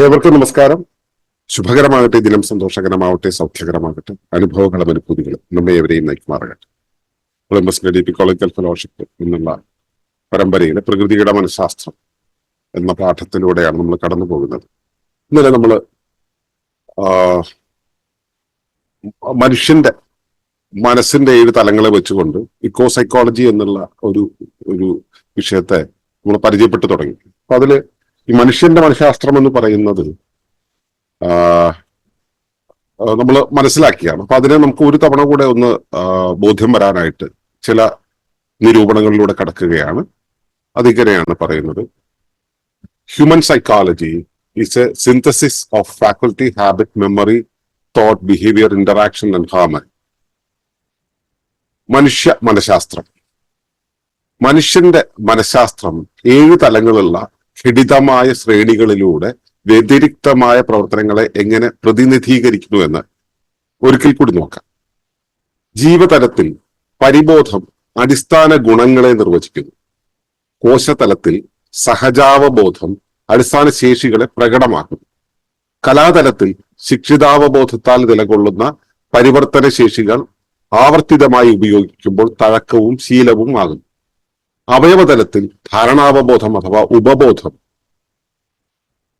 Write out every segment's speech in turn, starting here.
ഏവർക്കും നമസ്കാരം. ശുഭകരമാകട്ടെ ദിനം സന്തോഷകരമാവട്ടെ സൗഖ്യകരമാകട്ടെ അനുഭവങ്ങളും അനുഭൂതികളും നമ്മെ എവരെയും നയിക്കുമാറാകട്ടെ. കൊളംബസ് ഡി കോളേജ് ഫെലോഷിപ്പ് എന്നുള്ള പരമ്പരയിലെ പ്രകൃതിയുടെ മനഃശാസ്ത്രം എന്ന പാഠത്തിലൂടെയാണ് നമ്മൾ കടന്നു പോകുന്നത്. ഇന്നലെ നമ്മൾ മനുഷ്യന്റെ മനസ്സിന്റെ ഏഴ് തലങ്ങളെ വെച്ചുകൊണ്ട് ഇക്കോ സൈക്കോളജി എന്നുള്ള ഒരു ഒരു വിഷയത്തെ നമ്മൾ പരിചയപ്പെട്ടു തുടങ്ങി. അപ്പൊ അതിൽ ഈ മനുഷ്യന്റെ മനഃശാസ്ത്രം എന്ന് പറയുന്നത് നമ്മൾ മനസ്സിലാക്കിയാണ്. അപ്പൊ അതിനെ നമുക്ക് ഒരു തവണ കൂടെ ഒന്ന് ബോധ്യം വരാനായിട്ട് ചില നിരൂപണങ്ങളിലൂടെ കടക്കുകയാണ്. അതിങ്ങനെയാണ് പറയുന്നത്. Human psychology is a synthesis of faculty habit memory thought behaviour interaction and harmony മനുഷ്യ മനഃശാസ്ത്രം. മനുഷ്യന്റെ മനഃശാസ്ത്രം ഏഴ് തലങ്ങളുള്ള ഘടിതമായ ശ്രേണികളിലൂടെ വ്യതിരിക്തമായ പ്രവർത്തനങ്ങളെ എങ്ങനെ പ്രതിനിധീകരിക്കുന്നു എന്ന് ഒരിക്കൽ കൂടി നോക്കാം. ജീവതലത്തിൽ പരിബോധം അടിസ്ഥാന ഗുണങ്ങളെ നിർവചിക്കുന്നു. കോശതലത്തിൽ സഹജാവബോധം അടിസ്ഥാന ശേഷികളെ പ്രകടമാക്കുന്നു. കലാതലത്തിൽ ശിക്ഷിതാവബോധത്താൽ നിലകൊള്ളുന്ന പരിവർത്തന ശേഷികൾ ആവർത്തിതമായി ഉപയോഗിക്കുമ്പോൾ തഴക്കവും ശീലവും ആകുന്നു. അവയവതലത്തിൽ ധാരണാവബോധം അഥവാ ഉപബോധം.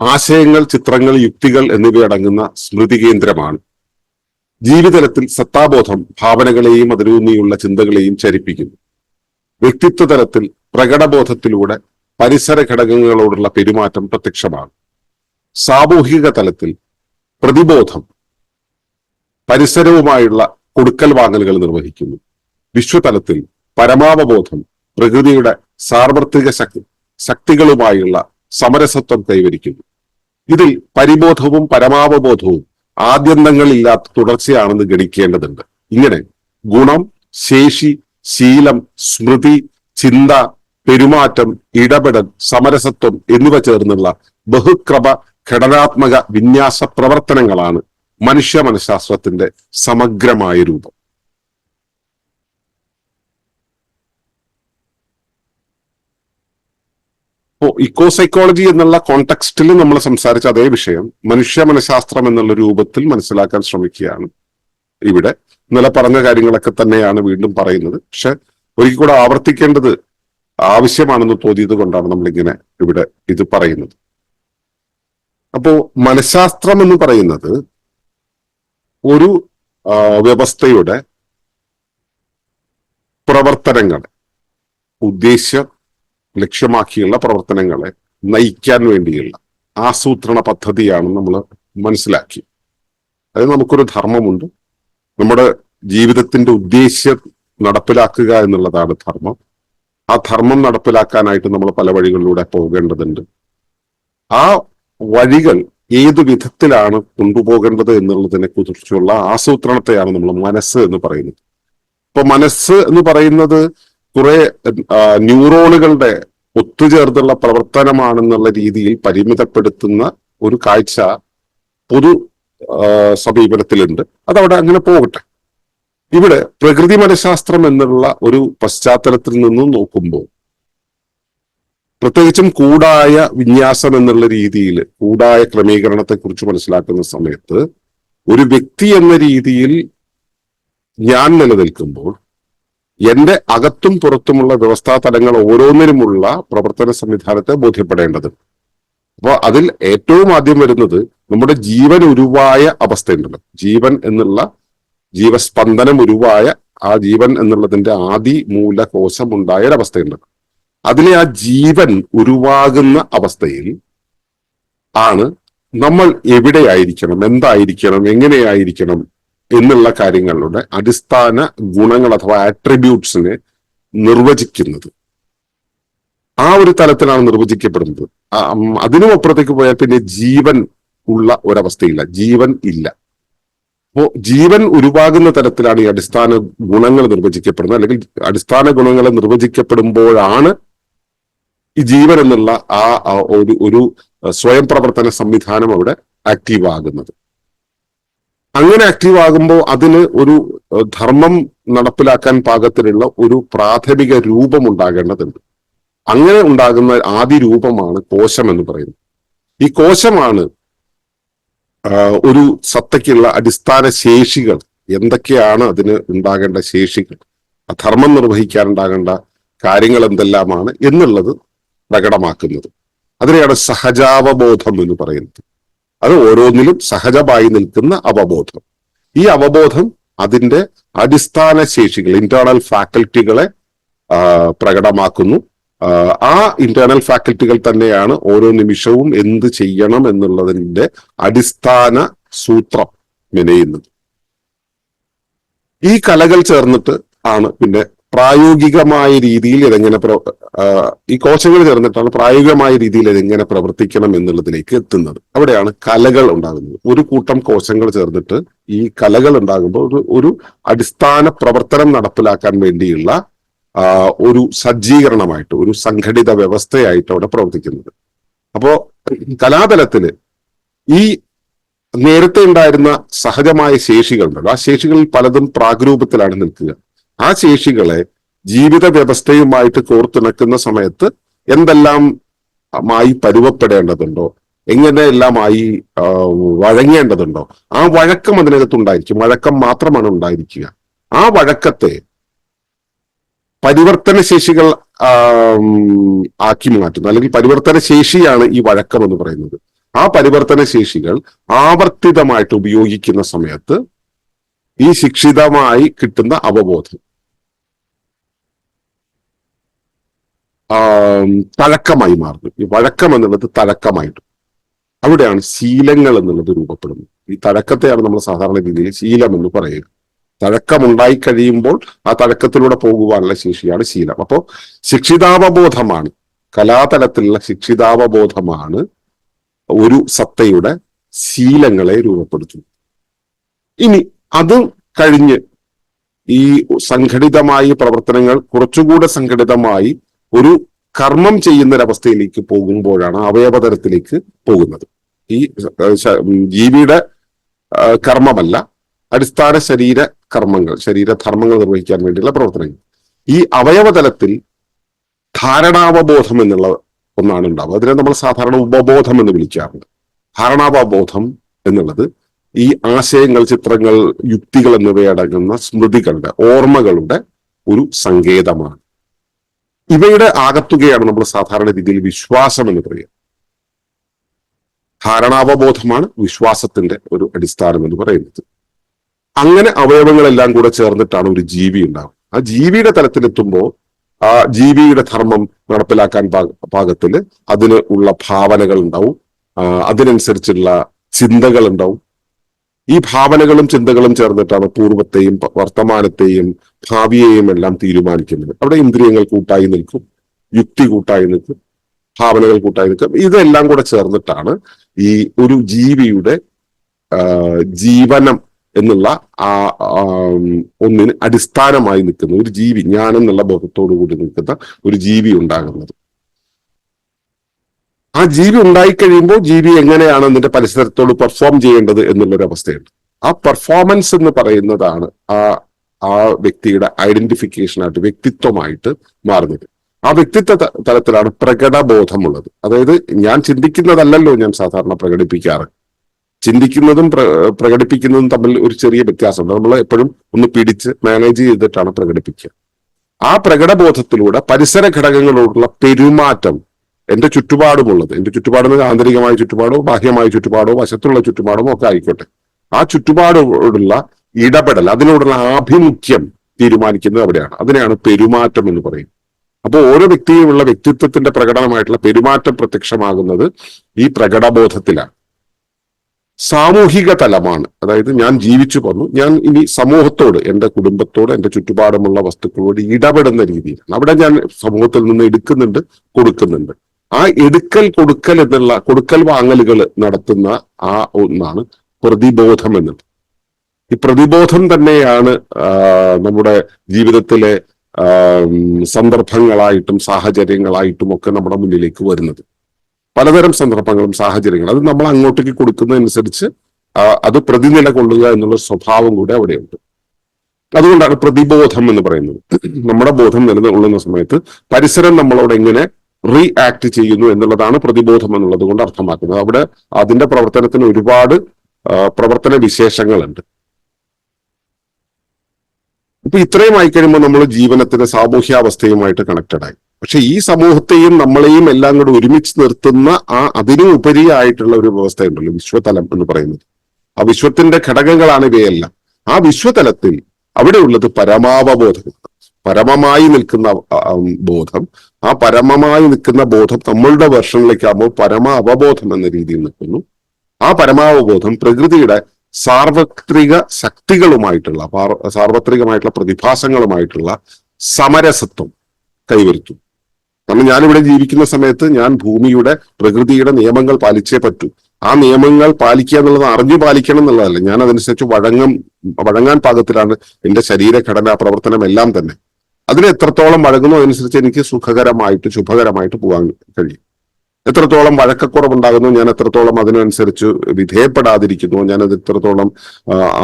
ആശയങ്ങൾ ചിത്രങ്ങൾ യുക്തികൾ എന്നിവയടങ്ങുന്ന സ്മൃതി കേന്ദ്രമാണ്. ജീവിതലത്തിൽ സത്താബോധം ഭാവനകളെയും അതിലൂന്നിയുള്ള ചിന്തകളെയും ചരിപ്പിക്കുന്നു. വ്യക്തിത്വ തലത്തിൽ പ്രകടബോധത്തിലൂടെ പരിസര ഘടകങ്ങളോടുള്ള പെരുമാറ്റം പ്രത്യക്ഷമാണ്. സാമൂഹിക തലത്തിൽ പ്രതിബോധം പരിസരവുമായുള്ള കൊടുക്കൽ വാങ്ങലുകൾ നിർവഹിക്കുന്നു. വിശ്വതലത്തിൽ പരമാവബോധം പ്രകൃതിയുടെ സാർവത്രിക ശക്തി ശക്തികളുമായുള്ള സമരസത്വം കൈവരിക്കുന്നു. ഇതിൽ പരിബോധവും പരമാവബോധവും ആദ്യന്തങ്ങളില്ലാത്ത തുടർച്ചയാണെന്ന് ഗണിക്കേണ്ടതുണ്ട്. ഇങ്ങനെ ഗുണം ശേഷി ശീലം സ്മൃതി ചിന്ത പെരുമാറ്റം ഇടപെടൽ സമരസത്വം എന്നിവ ചേർന്നുള്ള ബഹുക്രമ ഘടനാത്മക വിന്യാസ പ്രവർത്തനങ്ങളാണ് മനുഷ്യ മനഃശാസ്ത്രത്തിന്റെ സമഗ്രമായ രൂപം. ഇപ്പോ ഇക്കോ സൈക്കോളജി എന്നുള്ള കോണ്ടെക്സ്റ്റിൽ നമ്മൾ സംസാരിച്ച അതേ വിഷയം മനുഷ്യ മനഃശാസ്ത്രം എന്നുള്ള രൂപത്തിൽ മനസ്സിലാക്കാൻ ശ്രമിക്കുകയാണ് ഇവിടെ. ഇന്നലെ പറഞ്ഞ കാര്യങ്ങളൊക്കെ തന്നെയാണ് വീണ്ടും പറയുന്നത്. പക്ഷെ ഒരിക്കൽ കൂടെ ആവർത്തിക്കേണ്ടത് ആവശ്യമാണെന്ന് തോന്നിയത് കൊണ്ടാണ് നമ്മളിങ്ങനെ ഇവിടെ ഇത് പറയുന്നത്. അപ്പോ മനഃശാസ്ത്രം എന്ന് പറയുന്നത് ഒരു വ്യവസ്ഥയുടെ പ്രവർത്തനങ്ങൾ ഉദ്ദേശ്യം ലക്ഷ്യമാക്കിയുള്ള പ്രവർത്തനങ്ങളെ നയിക്കാൻ വേണ്ടിയുള്ള ആസൂത്രണ പദ്ധതിയാണ് നമ്മൾ മനസ്സിലാക്കി. അത് നമുക്കൊരു ധർമ്മമുണ്ട്. നമ്മുടെ ജീവിതത്തിന്റെ ഉദ്ദേശ്യം നടപ്പിലാക്കുക എന്നുള്ളതാണ് ധർമ്മം. ആ ധർമ്മം നടപ്പിലാക്കാനായിട്ട് നമ്മൾ പല വഴികളിലൂടെ പോകേണ്ടതുണ്ട്. ആ വഴികൾ ഏതു വിധത്തിലാണ് കൊണ്ടുപോകേണ്ടത് എന്നുള്ളതിനെ കുറിച്ചുള്ള ആസൂത്രണത്തെയാണ് നമ്മൾ മനസ്സ് എന്ന് പറയുന്നത്. ഇപ്പൊ മനസ്സ് എന്ന് പറയുന്നത് കുറെ ന്യൂറോണുകളുടെ ഒത്തുചേർന്നുള്ള പ്രവർത്തനമാണെന്നുള്ള രീതിയിൽ പരിമിതപ്പെടുത്തുന്ന ഒരു കാഴ്ച പൊതു സമീപനത്തിലുണ്ട്. അതവിടെ അങ്ങനെ പോകട്ടെ. ഇവിടെ പ്രകൃതി മനഃശാസ്ത്രം എന്നുള്ള ഒരു പശ്ചാത്തലത്തിൽ നിന്നും നോക്കുമ്പോൾ പ്രത്യേകിച്ചും കൂടായ വിന്യാസം എന്നുള്ള രീതിയിൽ കൂടായ ക്രമീകരണത്തെക്കുറിച്ച് മനസ്സിലാക്കുന്ന സമയത്ത് ഒരു വ്യക്തി എന്ന രീതിയിൽ ഞാൻ നിലനിൽക്കുമ്പോൾ എന്റെ അകത്തും പുറത്തുമുള്ള വ്യവസ്ഥാ തലങ്ങൾ ഓരോന്നിനുമുള്ള പ്രവർത്തന സംവിധാനത്തെ ബോധ്യപ്പെടേണ്ടത്. അപ്പോൾ അതിൽ ഏറ്റവും ആദ്യം വരുന്നത് നമ്മുടെ ജീവൻ ഉരുവായ അവസ്ഥയുണ്ടല്ലോ. ജീവൻ എന്നുള്ള ജീവസ്പന്ദനം ഉരുവായ ആ ജീവൻ എന്നുള്ളതിന്റെ ആദി മൂല കോശം ഉണ്ടായ ഒരവസ്ഥയുണ്ട് അതിലെ ആ ജീവൻ ഉരുവാകുന്ന അവസ്ഥയിൽ ആണ് നമ്മൾ എവിടെയായിരിക്കണം എന്തായിരിക്കണം എങ്ങനെയായിരിക്കണം എന്നുള്ള കാര്യങ്ങളുടെ അടിസ്ഥാന ഗുണങ്ങൾ അഥവാ ആട്രിബ്യൂട്ട്സിനെ നിർവചിക്കുന്നത്. ആ ഒരു തലത്തിലാണ് നിർവചിക്കപ്പെടുന്നത്. അതിനും അപ്പുറത്തേക്ക് പോയാൽ പിന്നെ ജീവൻ ഉള്ള ഒരവസ്ഥയില്ല. ജീവൻ ഇല്ല. അപ്പോ ജീവൻ ഉരുവാകുന്ന തരത്തിലാണ് ഈ അടിസ്ഥാന ഗുണങ്ങൾ നിർവചിക്കപ്പെടുന്നത്. അല്ലെങ്കിൽ അടിസ്ഥാന ഗുണങ്ങൾ നിർവചിക്കപ്പെടുമ്പോഴാണ് ഈ ജീവൻ എന്നുള്ള ആ ഒരു ഒരു സ്വയം പ്രവർത്തന സംവിധാനം അവിടെ ആക്റ്റീവ് ആകുന്നത് അങ്ങനെ ആക്റ്റീവ് ആകുമ്പോൾ അതിന് ഒരു ധർമ്മം നടപ്പിലാക്കാൻ പാകത്തിലുള്ള ഒരു പ്രാഥമിക രൂപം ഉണ്ടാകേണ്ടതുണ്ട് അങ്ങനെ ഉണ്ടാകുന്ന ആദ്യ രൂപമാണ് കോശം എന്ന് പറയുന്നത്. ഈ കോശമാണ് ഒരു സത്തയ്ക്കുള്ള അടിസ്ഥാന ശേഷികൾ. എന്തൊക്കെയാണ് അതിന് ഉണ്ടാകേണ്ട ശേഷികൾ? ധർമ്മം നിർവഹിക്കാനുണ്ടാകേണ്ട കാര്യങ്ങൾ എന്തെല്ലാമാണ് എന്നുള്ളത് പ്രകടമാക്കുന്നത്. അതിനെയാണ് സഹജാവബോധം എന്ന് പറയുന്നത്. അത് ഓരോന്നിലും സഹജമായി നിൽക്കുന്ന അവബോധം. ഈ അവബോധം അതിന്റെ അടിസ്ഥാന ശേഷികൾ ഇന്റേണൽ ഫാക്കൽറ്റികളെ പ്രകടമാക്കുന്നു. ആ, ഇന്റേണൽ ഫാക്കൽറ്റികൾ തന്നെയാണ് ഓരോ നിമിഷവും എന്ത് ചെയ്യണം എന്നുള്ളതിന്റെ അടിസ്ഥാന സൂത്രം മെനയുന്നത്. ഈ കലകൾ ചേർന്നിട്ട് ആണ് പിന്നെ പ്രായോഗികമായ രീതിയിൽ ഇതെങ്ങനെ ഈ കോശങ്ങൾ ചേർന്നിട്ടാണ് പ്രായോഗികമായ രീതിയിൽ ഇതെങ്ങനെ പ്രവർത്തിക്കണം എന്നുള്ളതിലേക്ക് എത്തുന്നത്. അവിടെയാണ് കലകൾ ഉണ്ടാകുന്നത്. ഒരു കൂട്ടം കോശങ്ങൾ ചേർന്നിട്ട് ഈ കലകൾ ഉണ്ടാകുമ്പോൾ ഒരു ഒരു അടിസ്ഥാന പ്രവർത്തനം നടപ്പിലാക്കാൻ വേണ്ടിയുള്ള ഒരു സജ്ജീകരണമായിട്ട് ഒരു സംഘടിത വ്യവസ്ഥയായിട്ട് അവിടെ പ്രവർത്തിക്കുന്നത്. അപ്പോ കലാതലത്തിൽ ഈ നേരത്തെ ഉണ്ടായിരുന്ന സഹജമായ ശേഷികളുണ്ടല്ലോ. ആ ശേഷികളിൽ പലതും പ്രാഗ്രൂപത്തിലാണ് നിൽക്കുക. ആ ശേഷികളെ ജീവിത വ്യവസ്ഥയുമായിട്ട് കോർത്തിണക്കുന്ന സമയത്ത് എന്തെല്ലാം മായി പരുവപ്പെടേണ്ടതുണ്ടോ? എങ്ങനെയെല്ലാമായി വഴങ്ങേണ്ടതുണ്ടോ? ആ വഴക്കം അതിനകത്ത് ഉണ്ടായിരിക്കും വഴക്കം മാത്രമാണ് ഉണ്ടായിരിക്കുക. ആ വഴക്കത്തെ പരിവർത്തന ശേഷികൾ ആക്കി മാറ്റുന്നു. അല്ലെങ്കിൽ പരിവർത്തന ശേഷിയാണ് ഈ വഴക്കം എന്ന് പറയുന്നത്. ആ പരിവർത്തന ശേഷികൾ ആവർത്തിതമായിട്ട് ഉപയോഗിക്കുന്ന സമയത്ത് ഈ ശിക്ഷിതമായി കിട്ടുന്ന അവബോധം. തഴക്കമായി മാറുന്നു. ഈ വഴക്കം എന്നുള്ളത് തലക്കമായിട്ട്. അവിടെയാണ് ശീലങ്ങൾ എന്നുള്ളത് രൂപപ്പെടുന്നത്. ഈ തഴക്കത്തെയാണ് നമ്മൾ സാധാരണ രീതിയിൽ ശീലം എന്ന് പറയുക. തഴക്കമുണ്ടായി കഴിയുമ്പോൾ ആ തഴക്കത്തിലൂടെ പോകുവാനുള്ള ശേഷിയാണ് ശീലം. അപ്പോൾ ശിക്ഷിതാവബോധമാണ്. കലാതലത്തിലുള്ള ശിക്ഷിതാവബോധമാണ് ഒരു സത്തയുടെ ശീലങ്ങളെ രൂപപ്പെടുത്തുന്നത്. ഇനി അത് കഴിഞ്ഞ് ഈ സംഘടിതമായ പ്രവർത്തനങ്ങൾ കുറച്ചുകൂടെ സംഘടിതമായി ഒരു കർമ്മം ചെയ്യുന്ന ഒരവസ്ഥയിലേക്ക് പോകുമ്പോഴാണ് അവയവതരത്തിലേക്ക് പോകുന്നത്. ഈ ജീവിയുടെ കർമ്മമല്ല അടിസ്ഥാന ശരീര കർമ്മങ്ങൾ ശരീരധർമ്മങ്ങൾ നിർവഹിക്കാൻ വേണ്ടിയുള്ള പ്രവർത്തനങ്ങൾ. ഈ അവയവതലത്തിൽ ധാരണാവബോധം എന്നുള്ള ഒന്നാണ് ഉണ്ടാവുക. അതിനെ നമ്മൾ സാധാരണ ഉപബോധം എന്ന് വിളിക്കാറുണ്ട്. ധാരണാവബോധം എന്നുള്ളത് ഈ ആശയങ്ങൾ ചിത്രങ്ങൾ യുക്തികൾ എന്നിവയടങ്ങുന്ന സ്മൃതികളുടെ ഓർമ്മകളുടെ ഒരു സങ്കേതമാണ്. ഇവയുടെ ആകത്തുകയാണ് നമ്മൾ സാധാരണ രീതിയിൽ വിശ്വാസം എന്ന് പറയുക. ധാരണാവബോധമാണ് വിശ്വാസത്തിന്റെ ഒരു അടിസ്ഥാനം എന്ന് പറയുന്നത്. അങ്ങനെ അവയവങ്ങളെല്ലാം കൂടെ ചേർന്നിട്ടാണ് ഒരു ജീവി ഉണ്ടാവുന്നത് ആ ജീവിയുടെ തലത്തിലെത്തുമ്പോൾ ആ ജീവിയുടെ ധർമ്മം നടപ്പിലാക്കാൻ പാ- പാകത്തിൽ അതിന് ഉള്ള ഭാവനകൾ ഉണ്ടാവും. അതിനനുസരിച്ചുള്ള ചിന്തകൾ ഉണ്ടാവും. ഈ ഭാവനകളും ചിന്തകളും ചേർന്നിട്ടാണ് പൂർവത്തെയും വർത്തമാനത്തെയും ഭാവിയെയും എല്ലാം തീരുമാനിക്കുന്നത്. അവിടെ ഇന്ദ്രിയങ്ങൾ കൂട്ടായി നിൽക്കും യുക്തി കൂട്ടായി നിൽക്കും ഭാവനകൾ കൂട്ടായി നിൽക്കും. ഇതെല്ലാം കൂടെ ചേർന്നിട്ടാണ് ഈ ഒരു ജീവിയുടെ ജീവനം എന്നുള്ള ആം, ഒന്നിന് അടിസ്ഥാനമായി നിൽക്കുന്ന ഒരു ജീവി ഞാൻ എന്നുള്ള ബോധത്തോടു കൂടി നിൽക്കുന്ന ഒരു ജീവി ഉണ്ടാകുന്നത്. ആ ജീവി ഉണ്ടായിക്കഴിയുമ്പോൾ ജീവി എങ്ങനെയാണ് അതിന്റെ പരിസരത്തോട് പെർഫോം ചെയ്യേണ്ടത് എന്നുള്ളൊരു അവസ്ഥയുണ്ട്. ആ പെർഫോമൻസ് എന്ന് പറയുന്നതാണ് ആ ആ വ്യക്തിയുടെ ഐഡന്റിഫിക്കേഷനായിട്ട് വ്യക്തിത്വമായിട്ട് മാറുന്നത്. ആ വ്യക്തിത്വ തലത്തിലാണ് പ്രകടബോധമുള്ളത്. അതായത് ഞാൻ ചിന്തിക്കുന്നതല്ലല്ലോ ഞാൻ സാധാരണ പ്രകടിപ്പിക്കാറ്. ചിന്തിക്കുന്നതും പ്ര പ്രകടിപ്പിക്കുന്നതും തമ്മിൽ ഒരു ചെറിയ വ്യത്യാസമുണ്ട്. നമ്മൾ എപ്പോഴും ഒന്ന് പിടിച്ച് മാനേജ് ചെയ്തിട്ടാണ് പ്രകടിപ്പിക്കുക. ആ പ്രകടബോധത്തിലൂടെ പരിസര ഘടകങ്ങളോടുള്ള പെരുമാറ്റം എന്റെ ചുറ്റുപാടുമുള്ളത് എന്റെ ചുറ്റുപാടിന് ആന്തരികമായ ചുറ്റുപാടോ ബാഹ്യമായ ചുറ്റുപാടോ വശത്തുള്ള ചുറ്റുപാടോ ഒക്കെ ആയിക്കോട്ടെ. ആ ചുറ്റുപാടോടുള്ള ഇടപെടൽ അതിനോടുള്ള ആഭിമുഖ്യം തീരുമാനിക്കുന്നത് അവിടെയാണ്. അതിനെയാണ് പെരുമാറ്റം എന്ന് പറയുന്നത്. അപ്പോൾ ഓരോ വ്യക്തിയുമുള്ള വ്യക്തിത്വത്തിന്റെ പ്രകടനമായിട്ടുള്ള പെരുമാറ്റം പ്രത്യക്ഷമാകുന്നത് ഈ പ്രകടബോധത്തിലാണ്. സാമൂഹിക തലമാണ്. അതായത് ഞാൻ ജീവിച്ചു വന്നു ഞാൻ ഇനി സമൂഹത്തോട് എന്റെ കുടുംബത്തോട് എന്റെ ചുറ്റുപാടുമുള്ള വസ്തുക്കളോട് ഇടപെടുന്ന രീതിയിലാണ്. അവിടെ ഞാൻ സമൂഹത്തിൽ നിന്ന് എടുക്കുന്നുണ്ട് കൊടുക്കുന്നുണ്ട്. ആ എടുക്കൽ കൊടുക്കൽ എന്നുള്ള കൊടുക്കൽ വാങ്ങലുകൾ നടത്തുന്ന ആ ഒന്നാണ് പ്രതിബോധം എന്നത്. ഈ പ്രതിബോധം തന്നെയാണ് നമ്മുടെ ജീവിതത്തിലെ സന്ദർഭങ്ങളായിട്ടും സാഹചര്യങ്ങളായിട്ടും ഒക്കെ നമ്മുടെ മുന്നിലേക്ക് വരുന്നത്. പലതരം സന്ദർഭങ്ങളും സാഹചര്യങ്ങളും. അത് നമ്മൾ അങ്ങോട്ടേക്ക് കൊടുക്കുന്നതനുസരിച്ച് അത് പ്രതിനില കൊള്ളുക എന്നുള്ള സ്വഭാവം കൂടെ അവിടെയുണ്ട്. അതുകൊണ്ടാണ് പ്രതിബോധം എന്ന് പറയുന്നത്. നമ്മുടെ ബോധം നിലനിൽക്കുന്ന സമയത്ത് പരിസരം നമ്മളോട് എങ്ങനെ റീആക്ട് ചെയ്യുന്നു എന്നുള്ളതാണ് പ്രതിബോധം എന്നുള്ളത് കൊണ്ട് അർത്ഥമാക്കുന്നത്. അവിടെ അതിന്റെ പ്രവർത്തനത്തിന് ഒരുപാട് പ്രവർത്തന വിശേഷങ്ങളുണ്ട്. ഇപ്പൊ ഇത്രയും ആയി കഴിയുമ്പോൾ നമ്മൾ ജീവനത്തിന്റെ സാമൂഹ്യാവസ്ഥയുമായിട്ട് കണക്റ്റഡ് ആയി. പക്ഷെ ഈ സമൂഹത്തെയും നമ്മളെയും എല്ലാം കൂടെ ഒരുമിച്ച് നിർത്തുന്ന ആ അതിനും ഉപരിയായിട്ടുള്ള ഒരു വ്യവസ്ഥയുണ്ടല്ലോ വിശ്വതലം എന്ന് പറയുന്നത്. ആ വിശ്വത്തിന്റെ ഘടകങ്ങളാണ് ഇവയെല്ലാം. ആ വിശ്വതലത്തിൽ അവിടെയുള്ളത് പരമാവബോധമാണ്. പരമമായി നിൽക്കുന്ന ബോധം ആ പരമമായി നിൽക്കുന്ന ബോധം നമ്മളുടെ വെർഷനിലേക്കാകുമ്പോൾ പരമ അവബോധം എന്ന രീതിയിൽ നിൽക്കുന്നു. ആ പരമാവബോധം പ്രകൃതിയുടെ സാർവത്രിക ശക്തികളുമായിട്ടുള്ള സാർവത്രികമായിട്ടുള്ള പ്രതിഭാസങ്ങളുമായിട്ടുള്ള സമരസത്വം കൈവരുത്തും. കാരണം ഞാനിവിടെ ജീവിക്കുന്ന സമയത്ത് ഞാൻ ഭൂമിയുടെ പ്രകൃതിയുടെ നിയമങ്ങൾ പാലിച്ചേ പറ്റൂ. ആ നിയമങ്ങൾ പാലിക്കുക എന്നുള്ളത് അറിഞ്ഞു പാലിക്കണം എന്നുള്ളതല്ല. ഞാൻ അതനുസരിച്ച് വഴങ്ങം വഴങ്ങാൻ പാകത്തിലാണ് എന്റെ ശരീരഘടന പ്രവർത്തനം എല്ലാം തന്നെ. അതിന് എത്രത്തോളം വഴങ്ങുന്നു അതനുസരിച്ച് എനിക്ക് സുഖകരമായിട്ട് ശുഭകരമായിട്ട് പോകാൻ കഴിയും. എത്രത്തോളം വഴക്കക്കുറവുണ്ടാകുന്നു ഞാൻ എത്രത്തോളം അതിനനുസരിച്ച് വിധേയപ്പെടാതിരിക്കുന്നു ഞാൻ അത് എത്രത്തോളം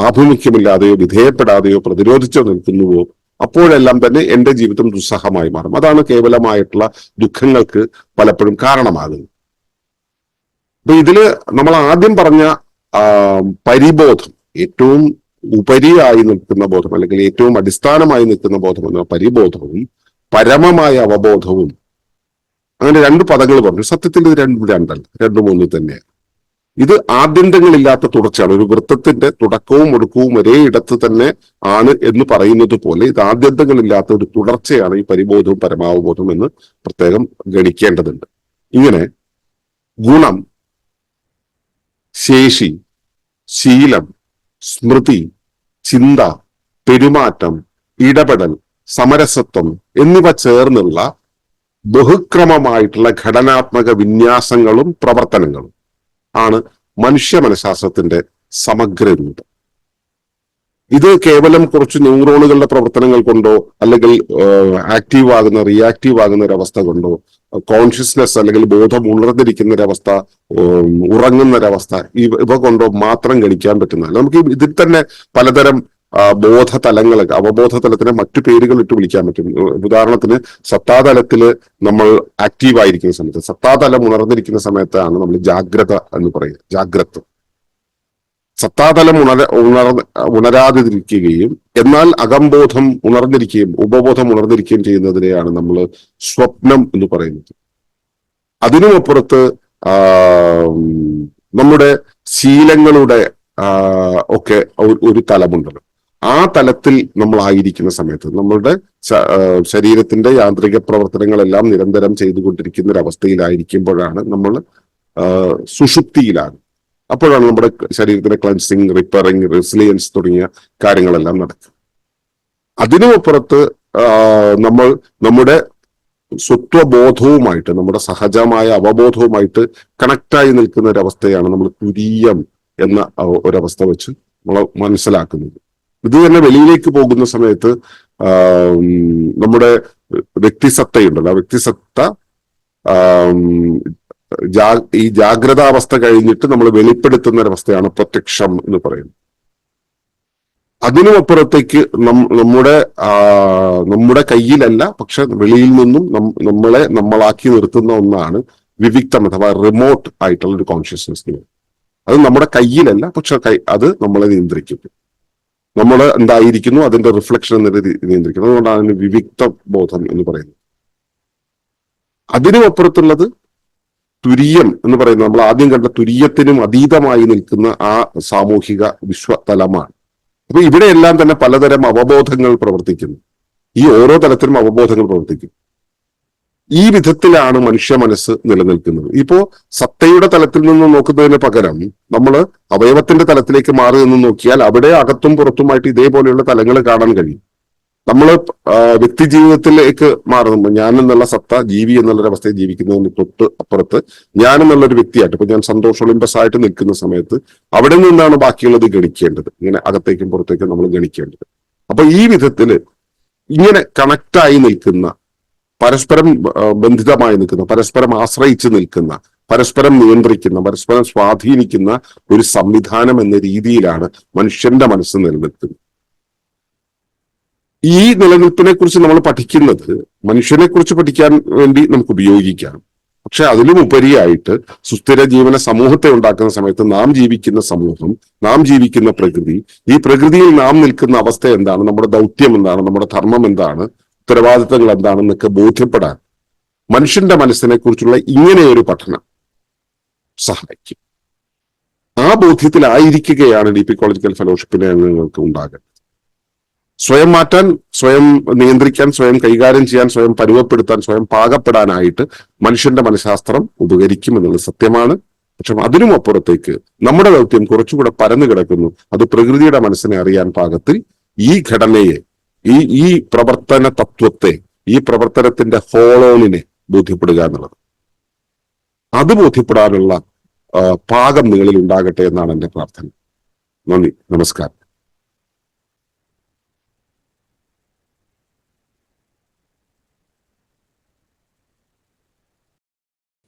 ആഭിമുഖ്യമില്ലാതെയോ വിധേയപ്പെടാതെയോ പ്രതിരോധിച്ചോ നിൽക്കുന്നുവോ അപ്പോഴെല്ലാം തന്നെ എന്റെ ജീവിതം ദുസ്സഹമായി മാറും. അതാണ് കേവലമായിട്ടുള്ള ദുഃഖങ്ങൾക്ക് പലപ്പോഴും കാരണമാകുന്നത്. അപ്പൊ ഇതിൽ നമ്മൾ ആദ്യം പറഞ്ഞ പരിബോധം ഏറ്റവും ഉപരിയായി നിൽക്കുന്ന ബോധം അല്ലെങ്കിൽ ഏറ്റവും അടിസ്ഥാനമായി നിൽക്കുന്ന ബോധം എന്ന പരിബോധവും പരമമായ അവബോധവും. അങ്ങനെ രണ്ട് പദങ്ങൾ പറഞ്ഞു. സത്യത്തിൽ ഇത് രണ്ടും രണ്ടല്ല രണ്ടും ഒന്ന് തന്നെയാണ്. ഇത് ആദ്യന്തങ്ങളില്ലാത്ത തുടർച്ചയാണ്. ഒരു വൃത്തത്തിന്റെ തുടക്കവും ഒടുക്കവും ഒരേ ഇടത്ത് തന്നെ ആണ് എന്ന് പറയുന്നത് പോലെ ഇത് ആദ്യന്തങ്ങളില്ലാത്ത ഒരു തുടർച്ചയാണ് ഈ പരിബോധവും പരമാവബോധവും എന്ന് പ്രത്യേകം ഗണിക്കേണ്ടതുണ്ട്. ഇങ്ങനെ ഗുണം ശേഷി ശീലം സ്മൃതി ചിന്ത പെരുമാറ്റം ഇടപെടൽ സമരസത്വം എന്നിവ ചേർന്നുള്ള ബഹുക്രമമായിട്ടുള്ള ഘടനാത്മക വിന്യാസങ്ങളും പ്രവർത്തനങ്ങളും ആണ് മനുഷ്യ മനഃശാസ്ത്രത്തിന്റെ സമഗ്ര രൂപം ഇത് കേവലം കുറച്ച് ന്യൂറോണുകളുടെ പ്രവർത്തനങ്ങൾ കൊണ്ടോ അല്ലെങ്കിൽ ആക്റ്റീവ് ആകുന്ന റിയാക്റ്റീവ് ആകുന്ന ഒരു അവസ്ഥ കൊണ്ടോ കോൺഷ്യസ്നെസ് അല്ലെങ്കിൽ ബോധം ഉണർന്നിരിക്കുന്ന ഒരവസ്ഥ ഉറങ്ങുന്ന ഒരവസ്ഥ ഇവ കൊണ്ടോ മാത്രം ഗണിക്കാൻ പറ്റുന്നതല്ല നമുക്ക് ഇതിൽ തന്നെ പലതരം ബോധ തലങ്ങൾ അവബോധ തലത്തിന് മറ്റു പേരുകൾ ഇട്ട് വിളിക്കാൻ പറ്റും. ഉദാഹരണത്തിന് സത്താതലത്തിൽ നമ്മൾ ആക്റ്റീവ് ആയിരിക്കുന്ന സമയത്ത് സത്താതലം ഉണർന്നിരിക്കുന്ന സമയത്താണ് നമ്മൾ ജാഗ്രത എന്ന് പറയുക ജാഗ്രത സത്താതലം ഉണര ഉണർ ഉണരാതിരിക്കുകയും എന്നാൽ അകംബോധം ഉണർന്നിരിക്കുകയും ഉപബോധം ഉണർന്നിരിക്കുകയും ചെയ്യുന്നതിനെയാണ് നമ്മൾ സ്വപ്നം എന്ന് പറയുന്നത്. അതിനുമപ്പുറത്ത് നമ്മുടെ ശീലങ്ങളുടെ ഒക്കെ ഒരു- തലമുണ്ടല്ലോ. ആ തലത്തിൽ നമ്മൾ ആയിരിക്കുന്ന സമയത്ത് നമ്മളുടെ ശരീരത്തിന്റെ യാന്ത്രിക പ്രവർത്തനങ്ങളെല്ലാം നിരന്തരം ചെയ്തുകൊണ്ടിരിക്കുന്ന ഒരു അവസ്ഥയിലായിരിക്കുമ്പോഴാണ് നമ്മൾ സുഷുപ്തിയിലാണ്. അപ്പോഴാണ് നമ്മുടെ ശരീരത്തിന്റെ ക്ലൻസിങ് റിപ്പയറിങ് റെസിലിയൻസ് തുടങ്ങിയ കാര്യങ്ങളെല്ലാം നടക്കുക. അതിനുമപ്പുറത്ത് നമ്മൾ നമ്മുടെ സ്വത്വബോധവുമായിട്ട് നമ്മുടെ സഹജമായ അവബോധവുമായിട്ട് കണക്റ്റായി നിൽക്കുന്ന ഒരവസ്ഥയാണ് നമ്മൾ തുരീയം എന്ന ഒരവസ്ഥ വെച്ച് നമ്മൾ മനസ്സിലാക്കുന്നത്. ഇത് തന്നെ വെളിയിലേക്ക് പോകുന്ന സമയത്ത് നമ്മുടെ വ്യക്തിസത്തയുണ്ടല്ലോ. ആ വ്യക്തിസത്ത ഈ ജാഗ്രതാവസ്ഥ കഴിഞ്ഞിട്ട് നമ്മൾ വെളിപ്പെടുത്തുന്ന ഒരവസ്ഥയാണ് പ്രത്യക്ഷം എന്ന് പറയുന്നത്. അതിനുമപ്പുറത്തേക്ക് നമ്മുടെ നമ്മുടെ കയ്യിലല്ല പക്ഷെ വെളിയിൽ നിന്നും നമ്മളെ നമ്മളാക്കി നിർത്തുന്ന ഒന്നാണ് വിവിക്തം അഥവാ റിമോട്ട് ആയിട്ടുള്ള ഒരു കോൺഷ്യസ്നെസ് അത് നമ്മുടെ കയ്യിലല്ല പക്ഷെ അത് നമ്മളെ നിയന്ത്രിക്കുന്നു നമ്മൾ എന്തായിരിക്കുന്നു അതിന്റെ റിഫ്ലക്ഷൻ എന്ന നിയന്ത്രിക്കുന്നു അതുകൊണ്ടാണ് വിവിക്ത ബോധം എന്ന് പറയുന്നത്. അതിനുമപ്പുറത്തുള്ളത് തുരിയം എന്ന് പറയുന്നത് നമ്മൾ ആദ്യം കണ്ട തുര്യത്തിനും അതീതമായി നിൽക്കുന്ന ആ സാമൂഹിക വിശ്വതലമാണ്. അപ്പൊ ഇവിടെയെല്ലാം തന്നെ പലതരം അവബോധങ്ങൾ പ്രവർത്തിക്കുന്നു. ഈ ഓരോ തലത്തിലും അവബോധങ്ങൾ പ്രവർത്തിക്കും. ഈ വിധത്തിലാണ് മനുഷ്യ മനസ്സ് നിലനിൽക്കുന്നത്. ഇപ്പോ സത്തയുടെ തലത്തിൽ നിന്ന് നോക്കുന്നതിന് പകരം നമ്മൾ അവയവത്തിന്റെ തലത്തിലേക്ക് മാറി നിന്ന് നോക്കിയാൽ അവിടെ അകത്തും പുറത്തുമായിട്ട് ഇതേപോലെയുള്ള തലങ്ങൾ കാണാൻ കഴിയും. നമ്മൾ വ്യക്തി ജീവിതത്തിലേക്ക് മാറുന്നു ഞാൻ എന്നുള്ള സത്ത ജീവി എന്നുള്ള അവസ്ഥയിൽ ജീവിക്കുന്നതിന് തൊട്ട് അപ്പുറത്ത് ഞാൻ എന്നുള്ളൊരു വ്യക്തിയായിട്ട് ഇപ്പൊ ഞാൻ സന്തോഷ ഒളിമ്പസ് ആയിട്ട് നിൽക്കുന്ന സമയത്ത് അവിടെ നിന്നാണ് ബാക്കിയുള്ളത് ഗണിക്കേണ്ടത്. ഇങ്ങനെ അകത്തേക്കും പുറത്തേക്കും നമ്മൾ ഗണിക്കേണ്ടത്. അപ്പൊ ഈ വിധത്തിൽ ഇങ്ങനെ കണക്റ്റായി നിൽക്കുന്ന പരസ്പരം ബന്ധിതമായി നിൽക്കുന്ന പരസ്പരം ആശ്രയിച്ച് നിൽക്കുന്ന പരസ്പരം നിയന്ത്രിക്കുന്ന പരസ്പരം സ്വാധീനിക്കുന്ന ഒരു സംവിധാനം എന്ന രീതിയിലാണ് മനുഷ്യന്റെ മനസ്സ് നിലനിൽക്കുന്നത്. ഈ നിലനിൽപ്പിനെ കുറിച്ച് നമ്മൾ പഠിക്കുന്നത് മനുഷ്യനെ കുറിച്ച് പഠിക്കാൻ വേണ്ടി നമുക്ക് ഉപയോഗിക്കാം. പക്ഷെ അതിലും ഉപരിയായിട്ട് സുസ്ഥിര ജീവന സമൂഹത്തെ ഉണ്ടാക്കുന്ന സമയത്ത് നാം ജീവിക്കുന്ന സമൂഹം നാം ജീവിക്കുന്ന പ്രകൃതി ഈ പ്രകൃതിയിൽ നാം നിൽക്കുന്ന അവസ്ഥ എന്താണ് നമ്മുടെ ദൗത്യം എന്താണ് നമ്മുടെ ധർമ്മം എന്താണ് ഉത്തരവാദിത്തങ്ങൾ എന്താണെന്നൊക്കെ ബോധ്യപ്പെടാൻ മനുഷ്യന്റെ മനസ്സിനെ കുറിച്ചുള്ള ഇങ്ങനെയൊരു പഠനം സഹായിക്കും. ആ ബോധ്യത്തിലായിരിക്കുകയാണ് ഡി പി കോളേജിക്കൽ ഫെലോഷിപ്പിന്റെ അംഗങ്ങൾക്ക് ഉണ്ടാകേണ്ടത്. സ്വയം മാറ്റാൻ സ്വയം നിയന്ത്രിക്കാൻ സ്വയം കൈകാര്യം ചെയ്യാൻ സ്വയം പരുവപ്പെടുത്താൻ സ്വയം പാകപ്പെടാനായിട്ട് മനുഷ്യന്റെ മനഃശാസ്ത്രം ഉപകരിക്കും എന്നുള്ളത് സത്യമാണ്. പക്ഷെ അതിനും അപ്പുറത്തേക്ക് നമ്മുടെ ദൗത്യം കുറച്ചുകൂടെ പരന്നു കിടക്കുന്നു. അത് പ്രകൃതിയുടെ മനസ്സിനെ അറിയാൻ പാകത്തിൽ ഈ ഘടനയെ ഈ ഈ പ്രവർത്തന തത്വത്തെ ഈ പ്രവർത്തനത്തിന്റെ ഹോളോണിനെ ബോധ്യപ്പെടുക എന്നുള്ളത്. അത് ബോധ്യപ്പെടാനുള്ള പാകം നിങ്ങളിൽ ഉണ്ടാകട്ടെ എന്നാണ് എന്റെ പ്രാർത്ഥന. നന്ദി. നമസ്കാരം.